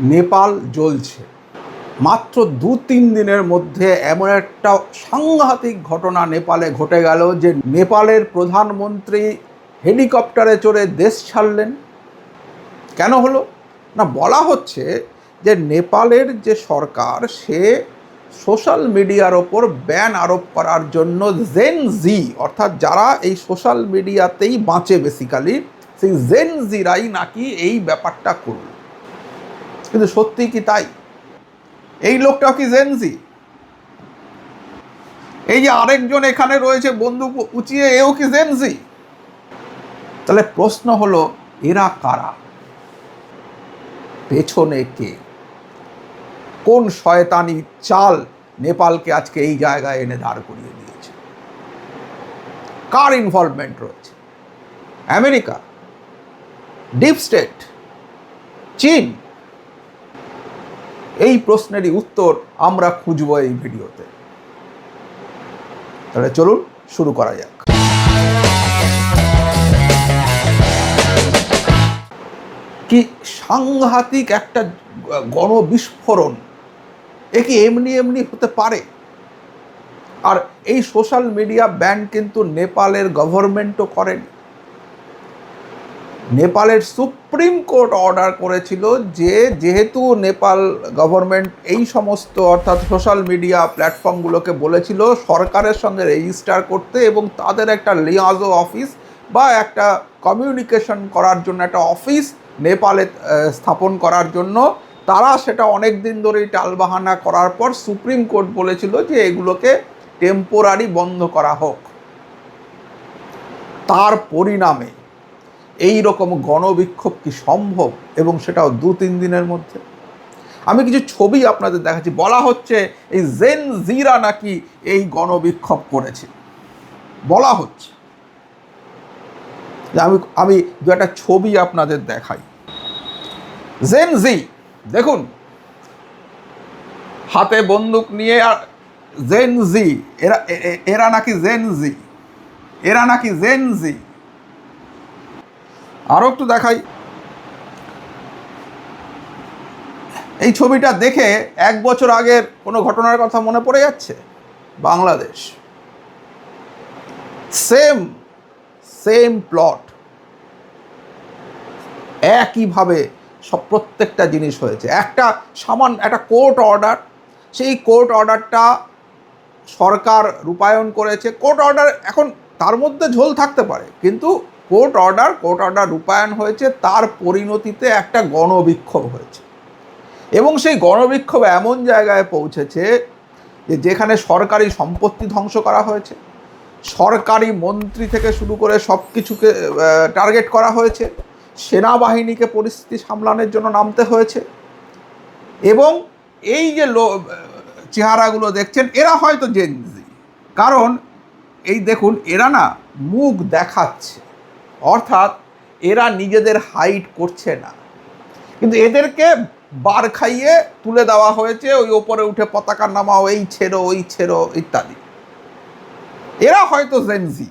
নেপাল জ্বলছে। মাত্র দু তিন দিনের মধ্যে এমন একটা সাংঘাতিক ঘটনা নেপালে ঘটে গেল যে নেপালের প্রধানমন্ত্রী হেলিকপ্টারে চড়ে দেশ ছাড়লেন। কেন হলো? না, বলা হচ্ছে যে নেপালের যে সরকার, সে সোশ্যাল মিডিয়ার ওপর ব্যান আরোপ করার জন্য জেন জি, অর্থাৎ যারা এই সোশ্যাল মিডিয়াতেই বাঁচে বেসিক্যালি সেই জেন জিরাই নাকি এই ব্যাপারটা করল। কিন্তু সত্যি কি তাই? এই লোকটাও কি জেনজি এই যে আরেকজন এখানে রয়েছে বন্দুক উঁচিয়ে, এও কি জেনজি তাহলে প্রশ্ন হলো, এরা কারা? পেছনে কে? কোন শয়তানি চাল নেপালকে আজকে এই জায়গায় এনে দাঁড় করিয়ে দিয়েছে? কার ইনভলভমেন্ট রয়েছে? আমেরিকা? ডিপ স্টেট চীন? এই প্রশ্নেরই উত্তর আমরা খুঁজব এই ভিডিওতে। তাহলে চলুন শুরু করা যাক। কি সাংঘাতিক একটা গণবিস্ফোরণ? এ কি এমনি এমনি হতে পারে? আর এই সোশ্যাল মিডিয়া ব্যান কিন্তু নেপালের গভর্নমেন্টও করেনি। নেপালের সুপ্রিম কোর্ট অর্ডার করেছিল যে যেহেতু নেপাল গভর্নমেন্ট এই সমস্ত, অর্থাৎ সোশ্যাল মিডিয়া প্ল্যাটফর্মগুলোকে বলেছিল সরকারের সঙ্গে রেজিস্টার করতে এবং তাদের একটা লিয়াজো অফিস বা একটা কমিউনিকেশন করার জন্য, একটা অফিস নেপালে স্থাপন করার জন্য, তারা সেটা অনেক দিন ধরেই টালবাহানা করার পর সুপ্রিম কোর্ট বলেছিল যে এগুলোকে টেম্পোরারি বন্ধ করা হোক। তার পরিণামে এই রকম গণবিক্ষোভ কি সম্ভব এবং সেটাও দু, তিন দিনের মধ্যে? আমি কিছু ছবি আপনাদের দেখাচ্ছি। বলা হচ্ছে এই জেন জিরা নাকি এই গণবিক্ষোভ করেছে। বলা হচ্ছে। আমি আমি দু একটা ছবি আপনাদের দেখাই। জেন জি, দেখুন। হাতে বন্দুক নিয়ে আর জেন জি, এরা এরা নাকি জেন জি। এরা নাকি জেন জি। আরও একটু দেখাই। এই ছবিটা দেখে এক বছর আগের কোনো ঘটনার কথা মনে পড়ে যাচ্ছে? বাংলাদেশ। Same same plot. একইভাবে সব প্রত্যেকটা জিনিস হয়েছে। একটা সামান্য, একটা কোর্ট অর্ডার। সেই কোর্ট অর্ডারটা সরকার রূপায়ণ করেছে। কোর্ট অর্ডার এখন তার মধ্যে ঝোল থাকতে পারে। কিন্তু কোর্ট অর্ডার কোর্ট অর্ডার রূপায়ণ হয়েছে, তার পরিণতিতে একটা গণবিক্ষোভ হয়েছে। এবং সেই গণবিক্ষোভ এমন জায়গায় পৌঁছেছে যে যেখানে সরকারি সম্পত্তি ধ্বংস করা হয়েছে, সরকারি মন্ত্রী থেকে শুরু করে সব কিছুকে টার্গেট করা হয়েছে, সেনাবাহিনীকে পরিস্থিতি সামলানোর জন্য নামতে হয়েছে। এবং এই যে লো চেহারাগুলো দেখছেন, এরা হয়তো জেনজি। কারণ এই দেখুন, এরা না মুখ দেখাচ্ছে। অর্থাৎ এরা নিজেদের হাইট করছে না। কিন্তু এদেরকে বার খাইয়ে তুলে দেওয়া হয়েছে, ওই ওপরে উঠে পতাকা নামাও, এই ছেড়ো, ওই ছেড়ো ইত্যাদি। এরা হয়তো জেনজি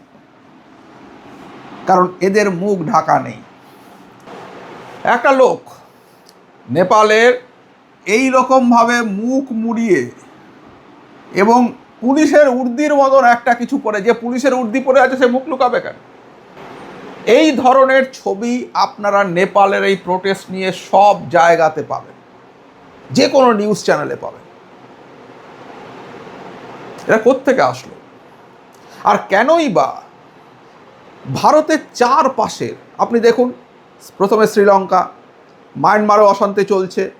কারণ এদের মুখ ঢাকা নেই। একটা লোক নেপালের এই রকমভাবে মুখ মুড়িয়ে এবং পুলিশের উর্দির মতন একটা কিছু পরে যে পুলিশের উর্দি পরে আছে, সে মুখ লুকাবে কেন? এই ধরনের ছবি আপনারা নেপালের এই প্রোটেস্ট নিয়ে সব জায়গাতে পাবেন। যে কোনো নিউজ চ্যানেলে পাবেন। এটা কোত্থেকে আসলো? আর কেনই বা ভারতের চার পাশের আপনি দেখুন, প্রথমে শ্রীলঙ্কা, মায়ানমারও অশান্তি চলছে।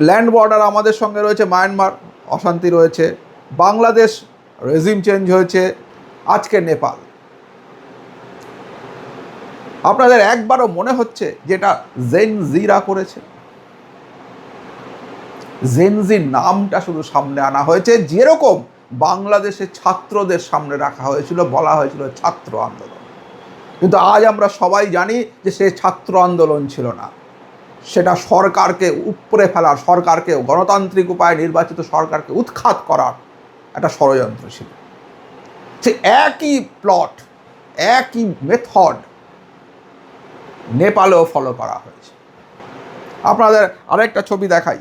ল্যান্ড বর্ডার আমাদের সঙ্গে রয়েছে, মায়ানমার অশান্তি রয়েছে। বাংলাদেশ রেজিম চেঞ্জ হয়েছে। আজকে নেপাল। আপনাদের একবারও মনে হচ্ছে যেটা জেন জিরা করেছে? জেনজি নামটা শুধু সামনে আনা হয়েছে, যেরকম বাংলাদেশের ছাত্রদের সামনে রাখা হয়েছিল, বলা হয়েছিল ছাত্র আন্দোলন। কিন্তু আজ আমরা সবাই জানি যে সে ছাত্র আন্দোলন ছিল না। সেটা সরকারকে উপরে ফেলার, সরকারকে গণতান্ত্রিক উপায়ে নির্বাচিত সরকারকে উৎখাত করার একটা ষড়যন্ত্র ছিল। সে একই প্লট একই মেথড নেপালেও ফলো করা হয়েছে। আপনাদের আরেকটা ছবি দেখাই।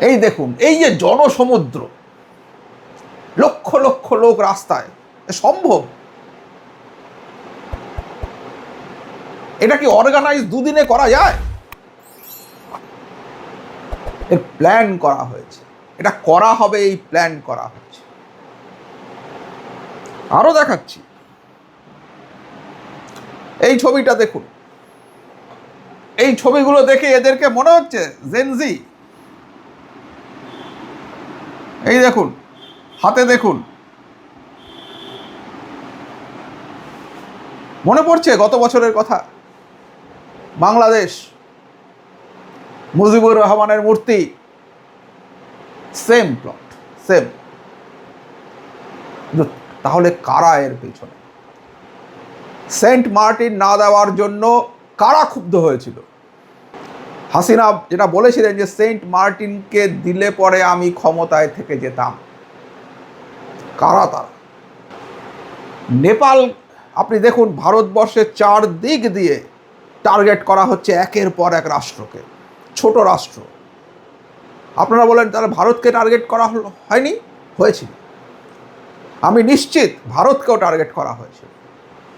এই দেখুন, এই যে জনসমুদ্র, লক্ষ লক্ষ লোক রাস্তায় সম্ভব? এটা কি অর্গানাইজ দুদিনে করা যায়? এর প্ল্যান করা হয়েছে। এটা করা হবে, এই প্ল্যান করা হয়েছে। আরও দেখাচ্ছি। এই ছবিটা দেখুন। এই ছবিগুলো দেখে এদেরকে মনে হচ্ছে জেনজি এই দেখুন, হাতে দেখুন। মনে পড়ছে গত বছরের কথা? বাংলাদেশ, মুজিবুর রহমানের মূর্তি। সেম প্লট সেম তাহলে কারা এর পেছনে? সেন্ট মার্টিন না দেওয়ার জন্য কারা ক্ষুব্ধ হয়েছিল? হাসিনা যেটা বলেছিলেন যে, সেন্ট মার্টিনকে দিলে পরে আমি ক্ষমতায় থেকে যেতাম। কারা তারা? নেপাল, আপনি দেখুন ভারতবর্ষের চার দিক দিয়ে টার্গেট করা হচ্ছে একের পর এক রাষ্ট্রকে, ছোট রাষ্ট্র। আপনারা বলেন, তাহলে ভারতকে টার্গেট করা হয়নি? হয়েছিল। আমি নিশ্চিত ভারতকেও টার্গেট করা হয়েছিল।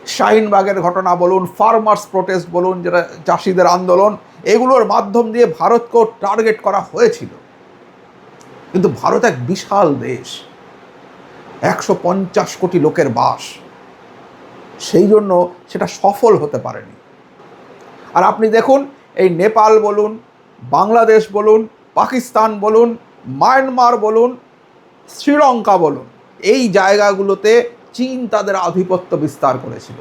শাহিনবাগের ঘটনা বলুন ফার্মার্স প্রোটেস্ট বলুন, যেটা চাষিদের আন্দোলন, এগুলোর মাধ্যম দিয়ে ভারতকেও টার্গেট করা হয়েছিল। কিন্তু ভারত এক বিশাল দেশ, একশো পঞ্চাশ কোটি লোকের বাস, সেই জন্য সেটা সফল হতে পারেনি। আর আপনি দেখুন, এই নেপাল বলুন, বাংলাদেশ বলুন, পাকিস্তান বলুন, মায়ানমার বলুন, শ্রীলঙ্কা বলুন, এই জায়গাগুলোতে চীন তাদের আধিপত্য বিস্তার করেছিল।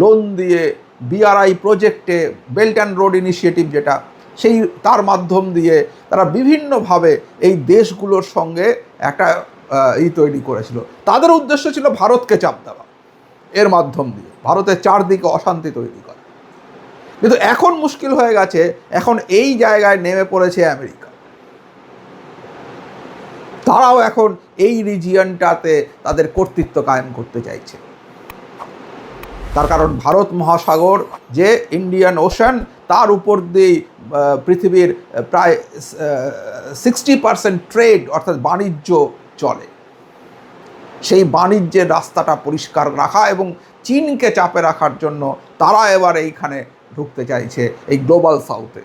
লোন দিয়ে বিআরআই প্রজেক্টে বেল্ট অ্যান্ড রোড ইনিশিয়েটিভ যেটা, সেই, তার মাধ্যম দিয়ে তারা বিভিন্নভাবে এই দেশগুলোর সঙ্গে একটা ই তৈরি করেছিল। তাদের উদ্দেশ্য ছিল ভারতকে চাপ দেওয়া। এর মাধ্যম দিয়ে ভারতের চারদিকে অশান্তি তৈরি করা। কিন্তু এখন মুশকিল হয়ে গেছে, এখন এই জায়গায় নেমে পড়েছে আমেরিকা। তারাও এখন এই রিজিয়নটাতে তাদের কর্তৃত্ব কায়েম করতে চাইছে। তার কারণ ভারত মহাসাগর যে ইন্ডিয়ান ওশান তার উপর দিয়েই পৃথিবীর প্রায় সিক্সটি পার্সেন্ট ট্রেড অর্থাৎ বাণিজ্য চলে। সেই বাণিজ্যের রাস্তাটা পরিষ্কার রাখা এবং চীনকে চাপে রাখার জন্য তারা এবার এইখানে ঢুকতে চাইছে, এই গ্লোবাল সাউথে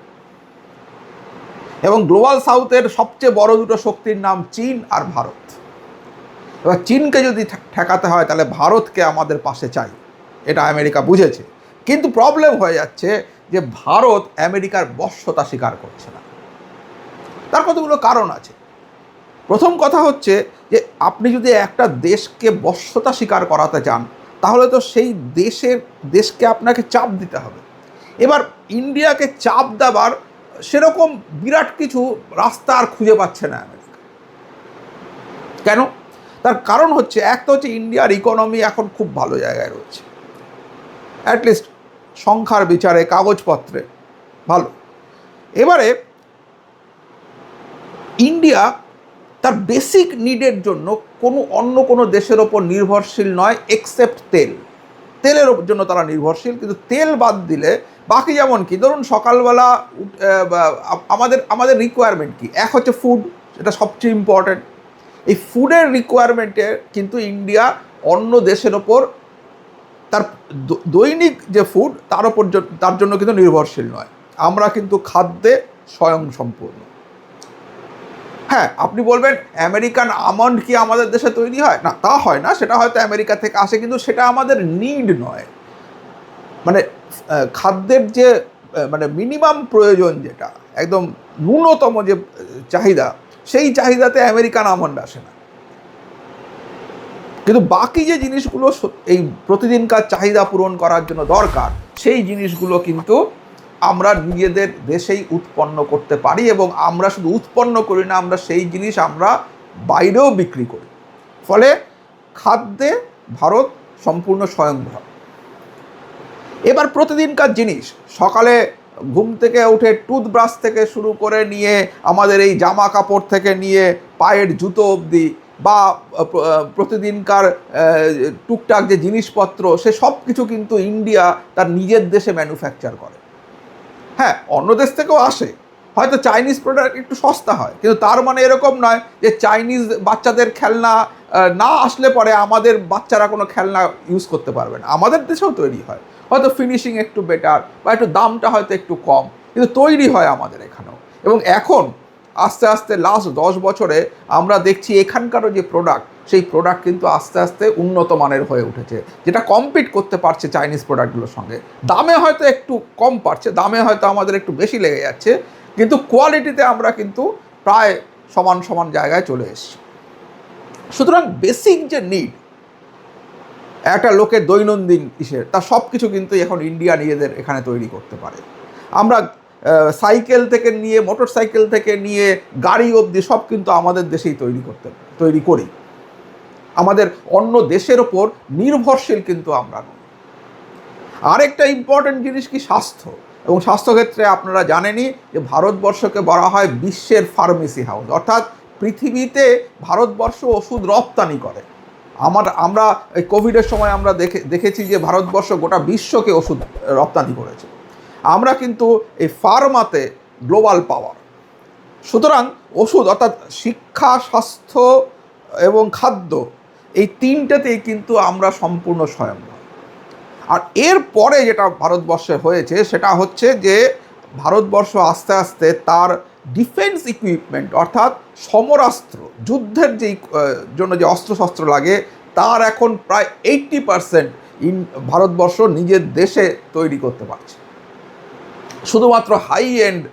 এবং গ্লোবাল সাউথের সবচেয়ে বড় দুটো শক্তির নাম চীন আর ভারত। এবার চীনকে যদি ঠেকাতে হয়, তাহলে ভারতকে আমাদের পাশে চাই। এটা আমেরিকা বুঝেছে। কিন্তু প্রবলেম হয়ে যাচ্ছে যে ভারত আমেরিকার বশ্যতা স্বীকার করছে না। তার কতগুলো কারণ আছে? প্রথম কথা হচ্ছে যে আপনি যদি একটা দেশকে বশ্যতা স্বীকার করাতে চান, তাহলে তো সেই দেশের, দেশকে আপনাকে চাপ দিতে হবে। এবার ইন্ডিয়াকে চাপ দেওয়ার সেরকম বিরাট কিছু রাস্তা আর খুঁজে পাচ্ছে না আমেরিকা। কেন? তার কারণ হচ্ছে, এক তো হচ্ছে ইন্ডিয়ার ইকোনমি এখন খুব ভালো জায়গায় রয়েছে। অ্যাটলিস্ট সংখ্যার বিচারে, কাগজপত্রে, ভালো। এবারে ইন্ডিয়া তার বেসিক নিডের জন্য কোনো অন্য কোনো দেশের ওপর নির্ভরশীল নয় এক্সেপ্ট তেল। তেলের জন্য তারা নির্ভরশীল, কিন্তু তেল বাদ দিলে বাকি যেমন কি? ধরুন সকালবেলা আমাদের আমাদের রিকোয়ারমেন্ট কি? এক হচ্ছে ফুড এটা সবচেয়ে ইম্পর্ট্যান্ট এই ফুডের রিকোয়ারমেন্টে কিন্তু ইন্ডিয়া অন্য দেশের ওপর তার দৈনিক যে ফুড তার ওপর তার জন্য কিন্তু নির্ভরশীল নয়। আমরা কিন্তু খাদ্যে স্বয়ং সম্পূর্ণ। হ্যাঁ আপনি বলবেন আমেরিকান আমন্ড কি আমাদের দেশে তৈরি হয়? না, তা হয় না। সেটা হয়তো আমেরিকা থেকে আসে, কিন্তু সেটা আমাদের নিড নয়। মানে খাদ্যের যে মানে মিনিমাম প্রয়োজন যেটা, একদম ন্যূনতম যে চাহিদা, সেই চাহিদাতে আমেরিকান আমন্ড আসে না। কিন্তু বাকি যে জিনিসগুলো এই প্রতিদিনকার চাহিদা পূরণ করার জন্য দরকার, সেই জিনিসগুলো কিন্তু আমরা নিজেদের দেশেই উৎপন্ন করতে পারি এবং আমরা শুধু উৎপন্ন করি না, আমরা সেই জিনিস আমরা বাইরেও বিক্রি করি। ফলে খাদ্যে ভারত সম্পূর্ণ স্বয়ংভর। এবার প্রতিদিনকার জিনিস। সকালে ঘুম থেকে উঠে টুথব্রাশ থেকে শুরু করে নিয়ে আমাদের এই জামা কাপড় থেকে নিয়ে পায়ের জুতো অবধি বা প্রতিদিনকার টুকটাক যে জিনিসপত্র, সে সব কিছু কিন্তু ইন্ডিয়া তার নিজের দেশে ম্যানুফ্যাকচার করে। হ্যাঁ অন্য দেশ থেকেও আসে। হয়তো চাইনিজ প্রোডাক্ট একটু সস্তা হয়, কিন্তু তার মানে এরকম নয় যে চাইনিজ বাচ্চাদের খেলনা না আসলে পরে আমাদের বাচ্চারা কোনো খেলনা ইউজ করতে পারবে না। আমাদের দেশেও তৈরি হয়। হয়তো ফিনিশিং একটু বেটার বা একটু দামটা হয়তো একটু কম, কিন্তু তৈরি হয় আমাদের এখানেও। এবং এখন আস্তে আস্তে লাস্ট দশ বছরে আমরা দেখছি এখানকারও যে প্রোডাক্ট সেই প্রোডাক্ট কিন্তু আস্তে আস্তে উন্নত মানের হয়ে উঠেছে। যেটা কম্পিট করতে পারছে চাইনিজ প্রোডাক্টগুলোর সঙ্গে। দামে হয়তো একটু কম পারছে, দামে হয়তো আমাদের একটু বেশি লেগে যাচ্ছে কিন্তু কোয়ালিটিতে আমরা কিন্তু প্রায় সমান সমান জায়গায় চলে এসেছি। সুতরাং বেসিক যে নিড একটা লোকের দৈনন্দিন ইসের, তা সব কিছু কিন্তু এখন ইন্ডিয়া নিজেদের এখানে তৈরি করতে পারে। আমরা সাইকেল থেকে নিয়ে মোটর সাইকেল থেকে নিয়ে, গাড়ি অবধি সব কিন্তু আমাদের দেশেই তৈরি করতে, তৈরি করি। আমাদের অন্য দেশের ওপর নির্ভরশীল কিন্তু আমরা নই। আরেকটা ইম্পর্টেন্ট জিনিস কি, স্বাস্থ্য। এবং স্বাস্থ্যক্ষেত্রে আপনারা জানেনই যে ভারতবর্ষকে বলা হয় বিশ্বের ফার্মেসি হাউস অর্থাৎ পৃথিবীতে ভারতবর্ষ ওষুধ রপ্তানি করে। আমার, আমরা এই কোভিডের সময় আমরা দেখে, দেখেছি যে ভারতবর্ষ গোটা বিশ্বকে ওষুধ রপ্তানি করেছে। আমরা কিন্তু এই ফার্মাতে গ্লোবাল পাওয়ার সুতরাং ওষুধ, অর্থাৎ শিক্ষা, স্বাস্থ্য এবং খাদ্য, এই তিনটেতেই কিন্তু আমরা সম্পূর্ণ স্বয়ংভর আর এর পরে যেটা ভারতবর্ষে হয়েছে, সেটা হচ্ছে যে ভারতবর্ষ আস্তে আস্তে তার ডিফেন্স ইকুইপমেন্ট অর্থাৎ সমরাস্ত্র, যুদ্ধের যেই জন্য যে অস্ত্রশস্ত্র লাগে, তার এখন প্রায় এইট্টি পারসেন্ট ইন ভারতবর্ষ নিজের দেশে তৈরি করতে পারছে। শুধুমাত্র হাই এন্ড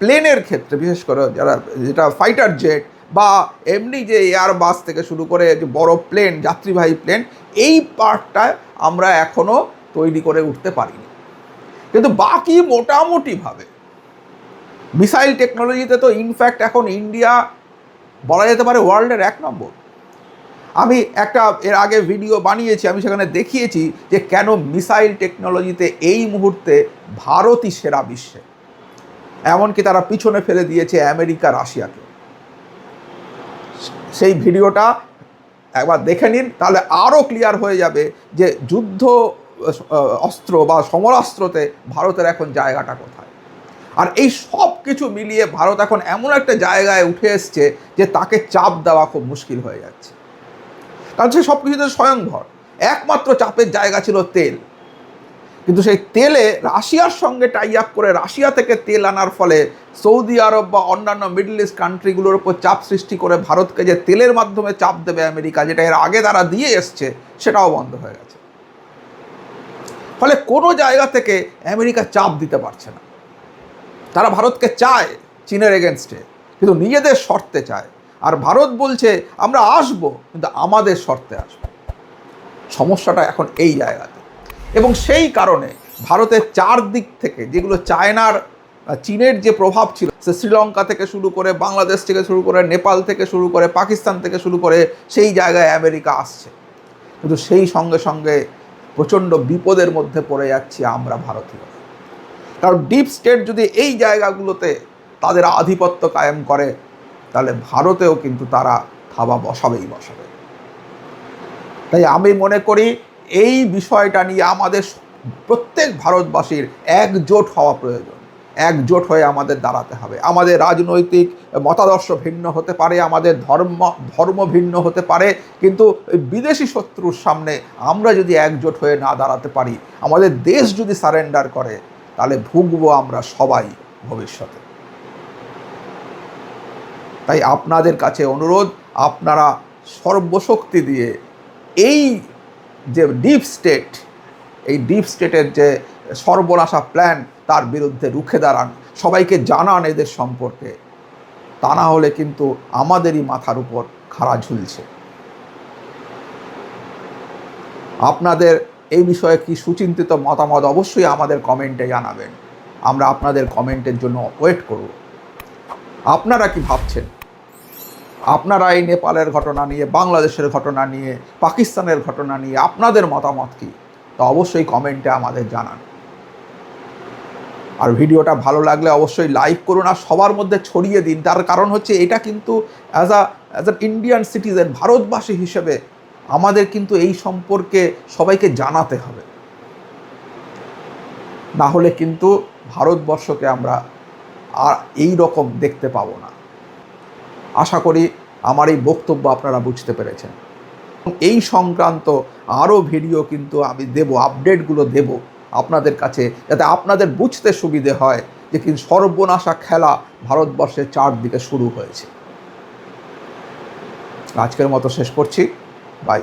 প্লেনের ক্ষেত্রে, বিশেষ করে যারা, যেটা ফাইটার জেট বা এমনি যে এয়ার বাস থেকে শুরু করে যে বড় প্লেন যাত্রীবাহী প্লেন এই পার্টটায় আমরা এখনও তৈরি করে উঠতে পারিনি। কিন্তু বাকি মোটামুটিভাবে মিসাইল টেকনোলজিতে তো ইনফ্যাক্ট এখন ইন্ডিয়া বলা যেতে পারে ওয়ার্ল্ডের এক নম্বর। আমি একটা এর আগে ভিডিও বানিয়েছি, আমি সেখানে দেখিয়েছি যে কেন মিসাইল টেকনোলজিতে এই মুহূর্তে ভারতই সেরা বিশ্বে। এমনকি তারা পিছনে ফেলে দিয়েছে আমেরিকা রাশিয়াকে সেই ভিডিওটা একবার দেখে নিন, তাহলে আরও ক্লিয়ার হয়ে যাবে যে যুদ্ধ অস্ত্র বা সমরাস্ত্রতে ভারতের এখন জায়গাটা কোথায়। আর এই সব কিছু মিলিয়ে ভারত এখন এমন একটা জায়গায় উঠে এসছে যে তাকে চাপ দেওয়া খুব মুশকিল হয়ে যাচ্ছে। কারণ সে সব কিছুতে স্বয়ংভর। একমাত্র চাপের জায়গা ছিল তেল। কিন্তু সেই তেলে রাশিয়ার সঙ্গে টাই আপ করে রাশিয়া থেকে তেল আনার ফলে সৌদি আরব বা অন্যান্য মিডল ইস্ট কান্ট্রিগুলোর উপর চাপ সৃষ্টি করে ভারতকে যে তেলের মাধ্যমে চাপ দেবে আমেরিকা, যেটা এর আগে তারা দিয়ে এসছে, সেটাও বন্ধ হয়ে গেছে। ফলে কোনো জায়গা থেকে আমেরিকা চাপ দিতে পারছে না। তারা ভারতকে চায় চীনের এগেনস্টে কিন্তু নিজেদের শর্তে চায়। আর ভারত বলছে, আমরা আসব, কিন্তু আমাদের শর্তে আসব সমস্যাটা এখন এই জায়গাতে। এবং সেই কারণে ভারতের চারদিক থেকে, যেগুলো চায়নার চীনের যে প্রভাব ছিল, সে শ্রীলঙ্কা থেকে শুরু করে, বাংলাদেশ থেকে শুরু করে, নেপাল থেকে শুরু করে, পাকিস্তান থেকে শুরু করে, সেই জায়গায় আমেরিকা আসছে। কিন্তু সেই সঙ্গে সঙ্গে প্রচণ্ড বিপদের মধ্যে পড়ে যাচ্ছি আমরা ভারতীয়। কারণ ডিপ স্টেট যদি এই জায়গাগুলোতে তাদের আধিপত্য কায়েম করে, তাহলে ভারতেও কিন্তু তারা থাবা বসাবেই বসাবে। তাই আমি মনে করি এই বিষয়টা নিয়ে আমাদের প্রত্যেক ভারতবাসীর একজোট হওয়া প্রয়োজন। একজোট হয়ে আমাদের দাঁড়াতে হবে। আমাদের রাজনৈতিক মতাদর্শ ভিন্ন হতে পারে, আমাদের ধর্ম ধর্ম ভিন্ন হতে পারে, কিন্তু বিদেশি শত্রুর সামনে আমরা যদি একজোট হয়ে না দাঁড়াতে পারি, আমাদের দেশ যদি সারেন্ডার করে, তাহলে ভুগবো আমরা সবাই ভবিষ্যতে। তাই আপনাদের কাছে অনুরোধ, আপনারা সর্বশক্তি দিয়ে এই যে ডিপ স্টেট এই ডিপ স্টেটের যে সর্বনাশা প্ল্যান তার বিরুদ্ধে রুখে দাঁড়ান। সবাইকে জানান এদের সম্পর্কে। তা না হলে কিন্তু আমাদেরই মাথার উপর খাড়া ঝুলছে। আপনাদের এই বিষয়ে কি সুচিন্তিত মতামত অবশ্যই আমাদের কমেন্টে জানাবেন। আমরা আপনাদের কমেন্টের জন্য ওয়েট করব। আপনারা কি ভাবছেন? আপনারা এই নেপালের ঘটনা নিয়ে, বাংলাদেশের ঘটনা নিয়ে, পাকিস্তানের ঘটনা নিয়ে আপনাদের মতামত কি? তা অবশ্যই কমেন্টে আমাদের জানান। আর ভিডিওটা ভালো লাগলে অবশ্যই লাইক করুন আর সবার মধ্যে ছড়িয়ে দিন। তার কারণ হচ্ছে এটা কিন্তু as a as a Indian citizen ভারতবাসী হিসেবে আমাদের কিন্তু এই সম্পর্কে সবাইকে জানাতে হবে। না হলে কিন্তু ভারতবর্ষকে আমরা আর এই রকম দেখতে পাবো না। আশা করি আমার এই বক্তব্য আপনারা বুঝতে পেরেছেন। এই সংক্রান্ত আরও ভিডিও কিন্তু আমি দেব, আপডেটগুলো দেব আপনাদের কাছে, যাতে আপনাদের বুঝতে সুবিধে হয় যে কিন্তু সর্বনাশা খেলা ভারতবর্ষের চারদিকে শুরু হয়েছে। আজকের মতো শেষ করছি। বাই